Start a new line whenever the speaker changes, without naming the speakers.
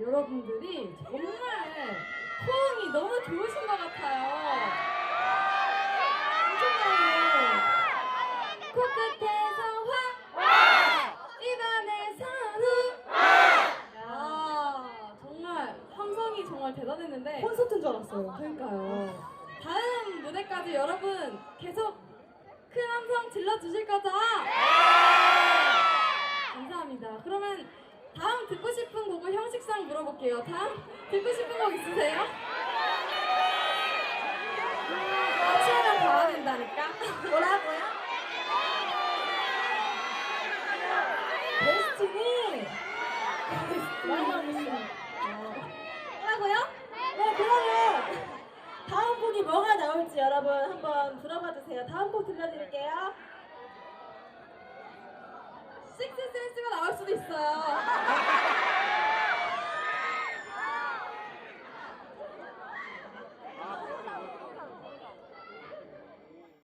여러분들이 정말 호응이 너무 좋으신 것 같아요. 엄청나요. 코끝에서 화, 입안에서 후. 야, 정말 함성이 정말 대단했는데.
콘서트인 줄 알았어요.
그러니까요. 다음 무대까지 여러분 계속 큰 함성 질러 주실 거죠? 감사합니다. 그러면 다음 듣고 싶은 형식상 물어볼게요. 다음 듣고 싶은 곡 있으세요? 아치하면 가야 된다니까.
뭐라고요? 나오고 있어요.
뭐라고요?
네, 그러면 다음 곡이 뭐가 나올지 여러분 한번 들어봐 주세요. 다음 곡 들려드릴게요.
식스 센스가 나올 수도 있어요.